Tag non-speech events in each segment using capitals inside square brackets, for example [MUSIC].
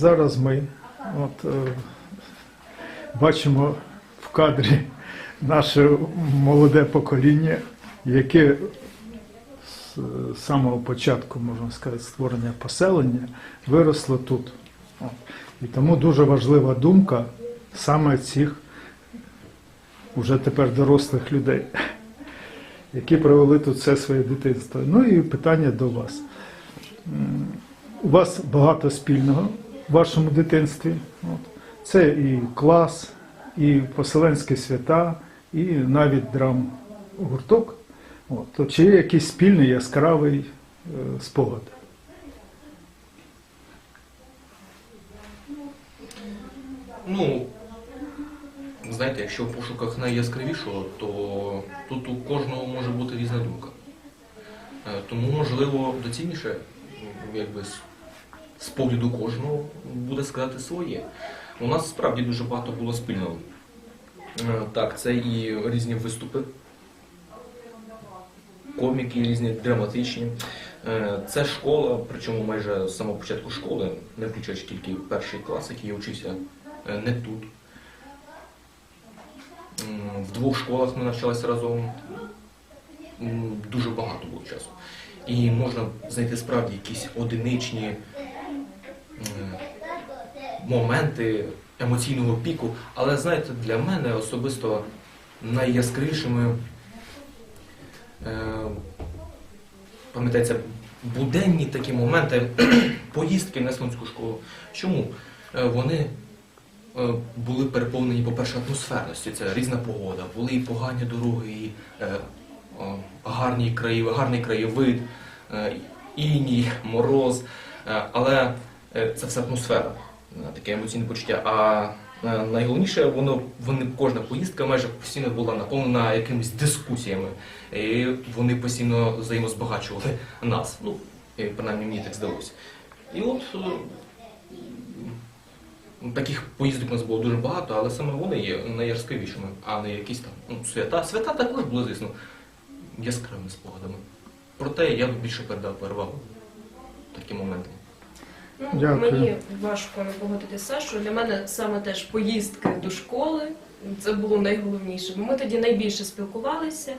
зараз ми от, е, бачимо в кадрі наше молоде покоління, яке з самого початку, можна сказати, створення поселення виросло тут. От. І тому дуже важлива думка саме цих уже тепер дорослих людей, які провели тут все своє дитинство. Ну і питання до вас. У вас багато спільного вашому дитинстві. Це і клас, і поселенські свята, і навіть драм-гурток. То чи є якийсь спільний яскравий е, спогад? Ну, знаєте, якщо в пошуках найяскравішого, то тут у кожного може бути різна думка. Е, Тому, можливо, доцільніше, якби з- погляду кожного буде сказати своє. У нас справді дуже багато було спільного. Е, Так, це і різні виступи, коміки різні, драматичні. Е, Це школа, причому майже з самого початку школи, не включаючи тільки перший клас, який я вчився е, не тут. В двох школах ми навчалися разом. Дуже багато було часу. І можна знайти справді якісь одиничні моменти емоційного піку. Але знаєте, для мене особисто найяскравішими е, пам'ятається буденні такі моменти [CLEARS THROAT] поїздки на Слонську школу. Чому? Е, Вони е, були переповнені, по-перше, атмосферності. Це різна погода, були і погані дороги, і е, гарні краєвид, гарний краєвид, е, іній, мороз. Е, Але е, це все атмосфера, е, таке емоційне почуття. А е, найголовніше, воно, вони, кожна поїздка майже постійно була наповнена якимись дискусіями. І вони постійно взаємозбагачували нас. Ну, принаймні мені так здалося. І от е, Таких поїздок у нас було дуже багато, але саме вони є найяскравішими, а не якісь там ну, свята. Свята також були, звісно, яскравими спогадами. Проте я б більше передав перевагу такі моменти. Ну, Дякую. мені важко не погодитися, що для мене саме теж поїздки до школи це було найголовніше. Бо ми тоді найбільше спілкувалися,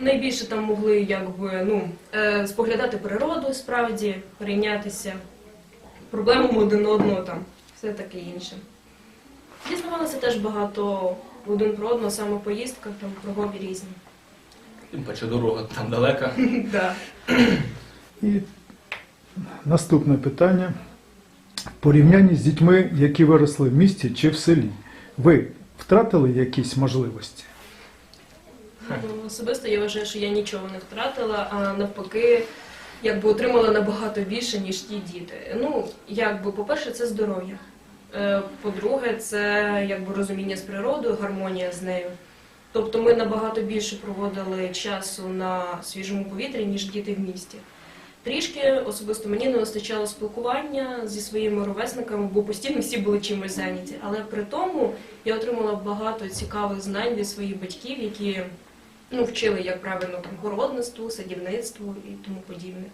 найбільше там могли якби ну е, споглядати природу, справді прийнятися проблемами один одного там, все таке інше. Дізнавалися теж багато один про одного, саме в поїздках, там кругові різні. Тим паче дорога там далека. [LAUGHS] Да. І наступне питання. В порівнянні з дітьми, які виросли в місті чи в селі, ви втратили якісь можливості? Ну, Особисто я вважаю, що я нічого не втратила, а навпаки, якби отримала набагато більше, ніж ті діти. Ну, якби, по-перше, це здоров'я. Е, По-друге, це якби розуміння з природою, гармонія з нею. Тобто ми набагато більше проводили часу на свіжому повітрі, ніж діти в місті. Трішки особисто мені не вистачало спілкування зі своїми ровесниками, бо постійно всі були чимось зайняті. Але при тому я отримала багато цікавих знань від своїх батьків, які ну, вчили, як правильно там городництву, садівництву і тому подібне.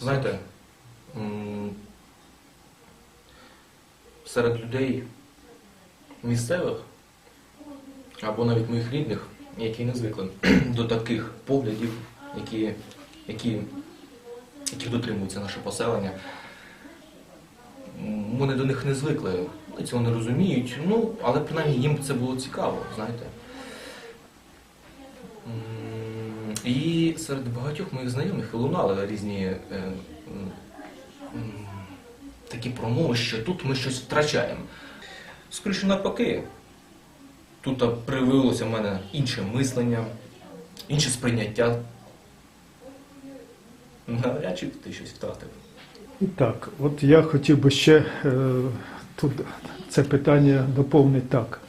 Знаєте, серед людей місцевих або навіть моїх рідних, які не звикли [CLEARS THROAT] до таких поглядів, які, які, які дотримуються наше поселення, вони до них не звикли, вони цього не розуміють, ну, але принаймні їм це було цікаво, знаєте. І серед багатьох моїх знайомих лунали різні е, м, м, такі промови, що тут ми щось втрачаємо. Скоріше навпаки, тут проявилося в мене інше мислення, інше сприйняття. Навряд чи ти щось втратив. Так, от я хотів би ще е, тут це питання доповнити так.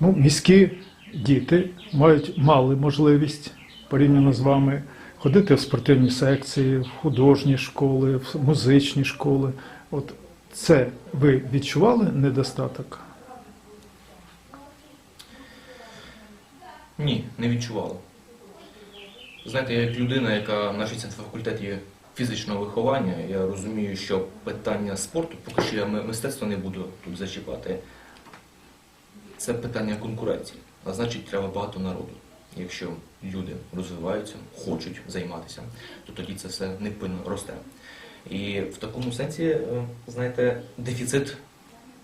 Ну, міські діти мають мали можливість порівняно з вами ходити в спортивні секції, в художні школи, в музичні школи. От це ви відчували недостаток? Ні, не відчувало. Знаєте, я як людина, яка на факультеті фізичного виховання, я розумію, що питання спорту, поки що я мистецтво не буду тут зачіпати, це питання конкуренції. А значить, треба багато народу. Якщо люди розвиваються, хочуть займатися, то тоді це все невпинно росте. І в такому сенсі, е, знаєте, дефіцит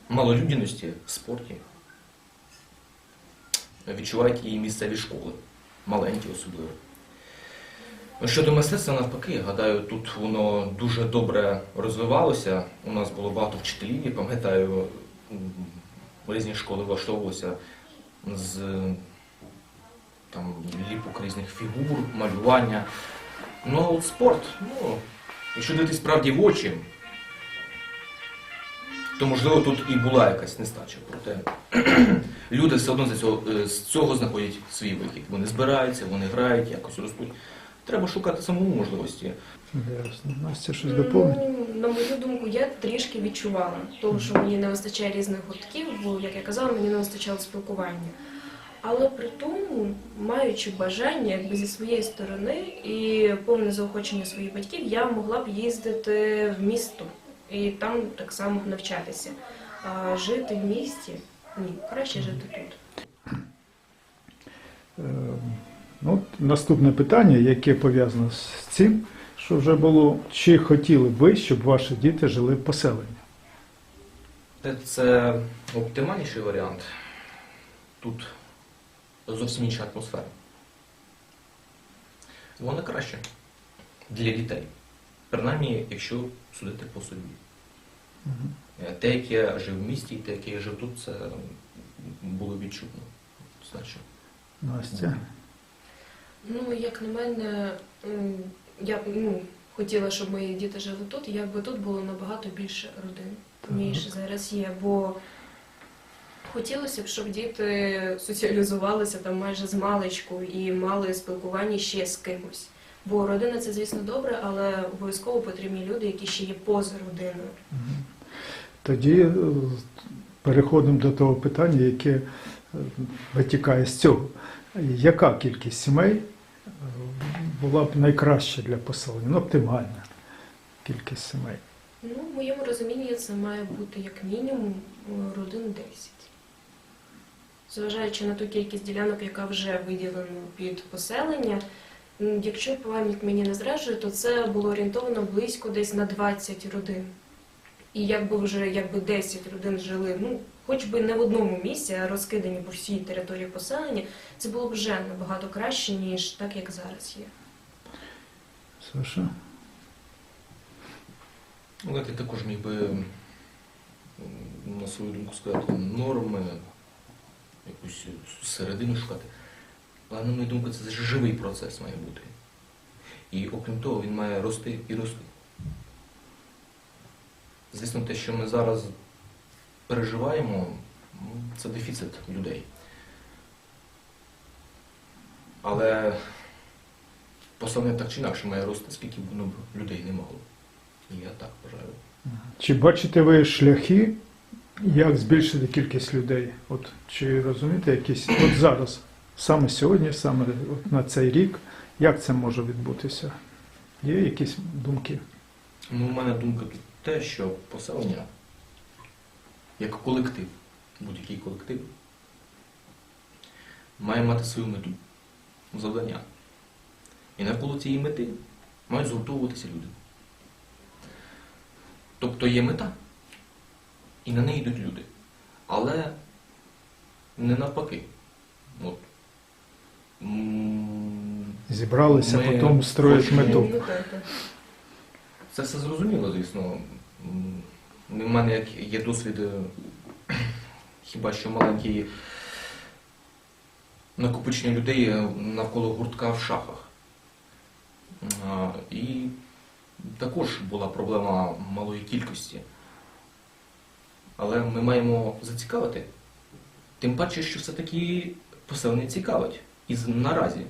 малолюдяності в спорті відчувають і місцеві школи, маленькі особливо. Щодо мистецтва, навпаки, гадаю, тут воно дуже добре розвивалося. У нас було багато вчителів, я пам'ятаю, різні школи влаштовувалися з там, ліпок різних фігур, малювання. Ну, от спорт, ну, якщо дивитись справді в очі, то можливо тут і була якась нестача. Проте [CLEARS THROAT] люди все одно з цього, е, з цього знаходять свій вихід. Вони збираються, вони грають, якось ростуть. Треба шукати самому можливості. Ясно. Настя щось доповнить? Ну, на мою думку, я трішки відчувала, тому що мені не вистачає різних гуртків, бо, як я казала, мені не вистачало спілкування. Але при тому, маючи бажання якби зі своєї сторони і повне заохочення своїх батьків, я могла б їздити в місто і там так само навчатися. А жити в місті ні, краще жити тут. Е, Ну, от наступне питання, яке пов'язано з цим, що вже було, чи хотіли б ви, щоб ваші діти жили в поселенні? Це- Це оптимальніший варіант. Тут зовсім інша атмосфера. Вона краще для дітей. Принаймні, якщо судити по собі. Е, Те, як я жив в місті, і те, як я жив тут, це було відчутно. Значно. Настя. Ну, як на мене, я б, ну, хотіла, щоб мої діти жили тут, і якби тут було набагато більше родин, ніж зараз є. Бо хотілося б, щоб діти соціалізувалися там майже з маличку і мали спілкування ще з кимось. Бо родина це, звісно, добре, але обов'язково потрібні люди, які ще є поза родиною. Тоді е, переходимо до того питання, яке е, витікає з цього. Яка кількість сімей е, була б найкраща для поселення? Ну, оптимальна кількість сімей. Ну, в моєму розумінні це має бути як мінімум родин 10. Зважаючи на ту кількість ділянок, яка вже виділена під поселення, якщо пам'ять мені не зраджує, то це було орієнтовано близько десь на 20 родин. І якби вже якби 10 родин жили, ну, хоч би не в одному місці, а розкидані по всій території поселення, це було б вже набагато краще, ніж так, як зараз є. Саша? Ну, я також міг би на свою думку сказати норми, якусь середину шукати. Але на мою думку, це живий процес має бути. І окрім того, він має рости і рости. Звісно, те, що ми зараз переживаємо, ну, це дефіцит людей. Але поселення так чи інакше має рости, скільки б б людей не могло. І я так вважаю. Чи бачите ви шляхи, як збільшити кількість людей? От чи розумієте якісь от зараз, саме сьогодні, саме на цей рік, як це може відбутися? Є якісь думки? Ну, у мене думка тут те, що поселення як колектив, будь-який колектив, має мати свою мету, завдання. І навколо цієї мети мають згуртовуватися люди. Тобто є мета, і на неї йдуть люди. Але не навпаки. От. Зібралися, Ми потім строять хочемо- мету. Це все зрозуміло, звісно. У мене як є досвід е, хіба що маленький накопичення людей е, навколо гуртка в шахах. А, І також була проблема малої кількості. Але ми маємо зацікавити. Тим паче, що все-таки поселення цікавить. І наразі.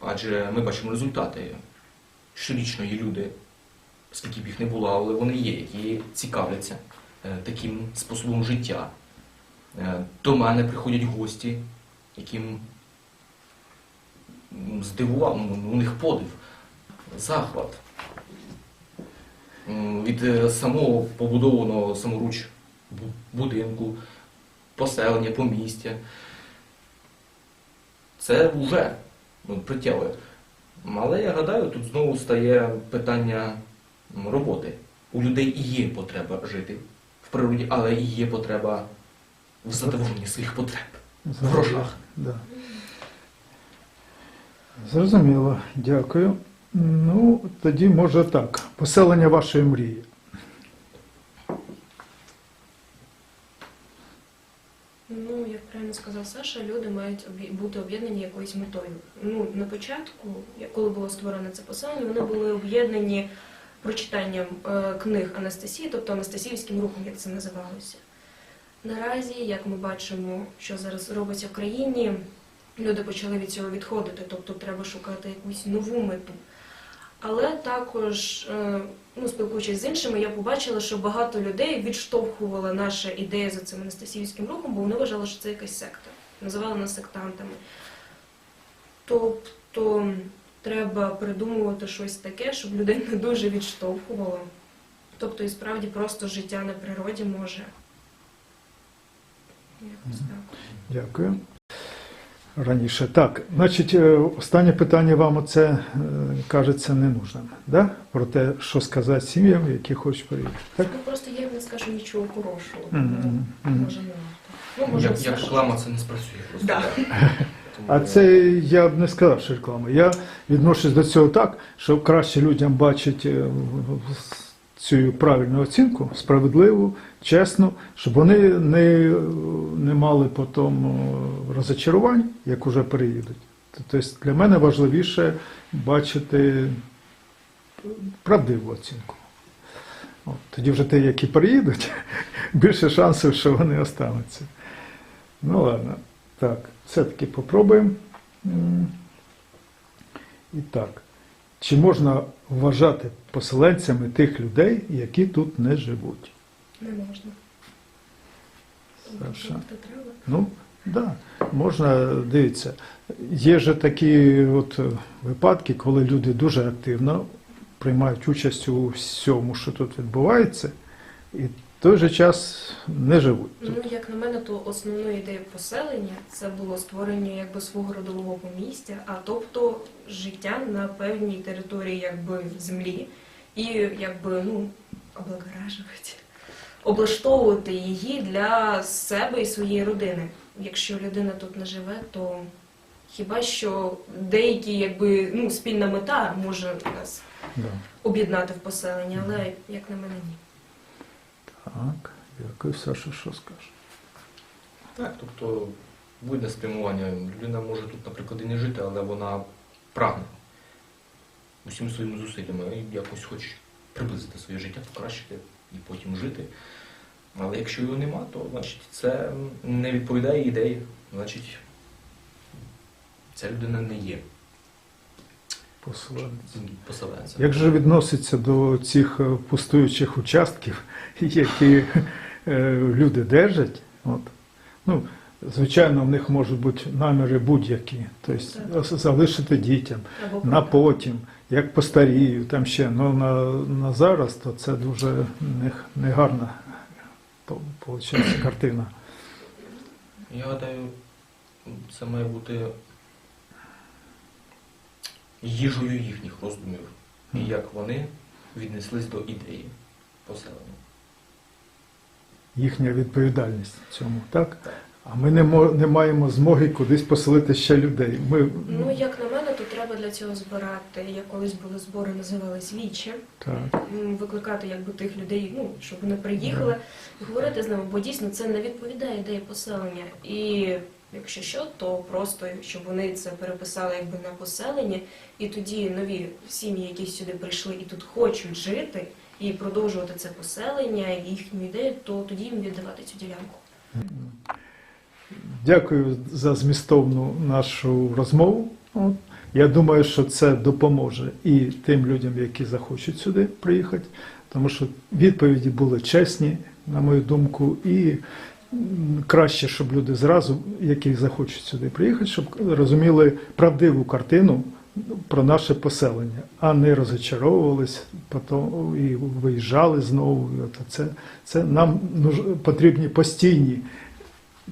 Адже ми бачимо результати. Щорічно є люди, скільки б їх не було, але вони є, які цікавляться е, таким способом життя. Е, До мене приходять гості, яким здивував, ну, у них подив, захват. Від е, самого побудованого саморуч будинку, поселення, помістя. Це вже ну, притягує. Але я гадаю, тут знову стає питання роботи. У людей і є потреба жити в природі, але і є потреба в задоволенні своїх потреб. В грошах. Да. Зрозуміло, дякую. Ну, тоді може так. Поселення вашої мрії. Ну, як правильно сказав Саша, люди мають бути об'єднані якоюсь метою. Ну, на початку, коли було створено це поселення, вони були об'єднані прочитанням е, книг Анастасії, тобто Анастасіївським рухом, як це називалося. Наразі, як ми бачимо, що зараз робиться в країні, люди почали від цього відходити, тобто треба шукати якусь нову мету. Але також, е, ну, спілкуючись з іншими, я побачила, що багато людей відштовхувала наша ідея за цим Анастасіївським рухом, бо вони вважали, що це якась секта. Називали нас сектантами. Тобто треба придумувати щось таке, щоб людей не дуже відштовхувало. Тобто, і справді просто життя на природі може. Якось так. Дякую. Раніше. Так, значить, е, останнє питання вам оце е, кажеться ненужним. Да? Про те, що сказати сім'ям, які хочуть приїхати. Так? Ну просто я не скажу нічого хорошого. Тому, мгм. Може, не. Ну, може, Як, як реклама це не спрацює просто. Да. А це я б не сказав, що реклама. Я відношусь до цього так, що краще людям бачити е, цю правильну оцінку, справедливу, чесну, щоб вони не, не мали потім е, розочарувань, як уже переїдуть. Тобто для мене важливіше бачити правдиву оцінку. От, тоді вже ті, які приїдуть, [LAUGHS] більше шансів, що вони остануться. Ну ладно. Так, все-таки попробуємо. І так. Чи можна вважати поселенцями тих людей, які тут не живуть? Не можна. Саша. Ну, так, да, можна, дивіться, є ж такі от випадки, коли люди дуже активно приймають участь у всьому, що тут відбувається, і в той же час не живуть. Ну, як на мене, то основною ідеєю поселення це було створення якби свого родового помістя, а тобто життя на певній території якби землі, і якби ну облагоражувати, облаштовувати її для себе і своєї родини. Якщо людина тут не живе, то хіба що деякі якби ну спільна мета може нас Да. об'єднати в поселення, але як на мене ні. Так, дякую, Саша, що скаже? Так, тобто будь-не спрямування. Людина може тут, наприклад, і не жити, але вона прагне усім своїми зусиллями і якось хоче приблизити своє життя, покращити і потім жити. Але якщо його нема, то значить це не відповідає ідеї. Значить, ця людина не є поселенцем. Як же відноситься до цих е, пустуючих участків, які е, люди держать? От. Ну, звичайно, в них можуть бути наміри будь-які, тобто залишити дітям на потім, як постарію, там ще. Ну на, на зараз то це дуже негарна виходить, картина. Я гадаю, це має бути їжею їхніх роздумів. І як вони віднеслись до ідеї поселення. Їхня відповідальність в цьому, так? А ми не, мо- не маємо змоги кудись поселити ще людей. Ми, Ну, як на мене, то треба для цього збирати. Я колись були збори, називались вічі. так. Викликати якби тих людей, ну щоб вони приїхали і говорити з ними, бо дійсно це не відповідає ідеї поселення. І якщо що, то просто щоб вони це переписали якби на поселення, і тоді нові сім'ї, які сюди прийшли і тут хочуть жити і продовжувати це поселення, і їхню ідею, то тоді їм віддавати цю ділянку. Дякую за змістовну нашу розмову. Я думаю, що це допоможе і тим людям, які захочуть сюди приїхати, тому що відповіді були чесні, на мою думку, і краще, щоб люди зразу, які захочуть сюди приїхати, щоб розуміли правдиву картину про наше поселення, а не розочаровувались потім і виїжджали знову. Це, це нам потрібні постійні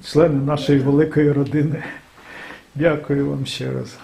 члени нашої великої родини. Дякую вам ще раз.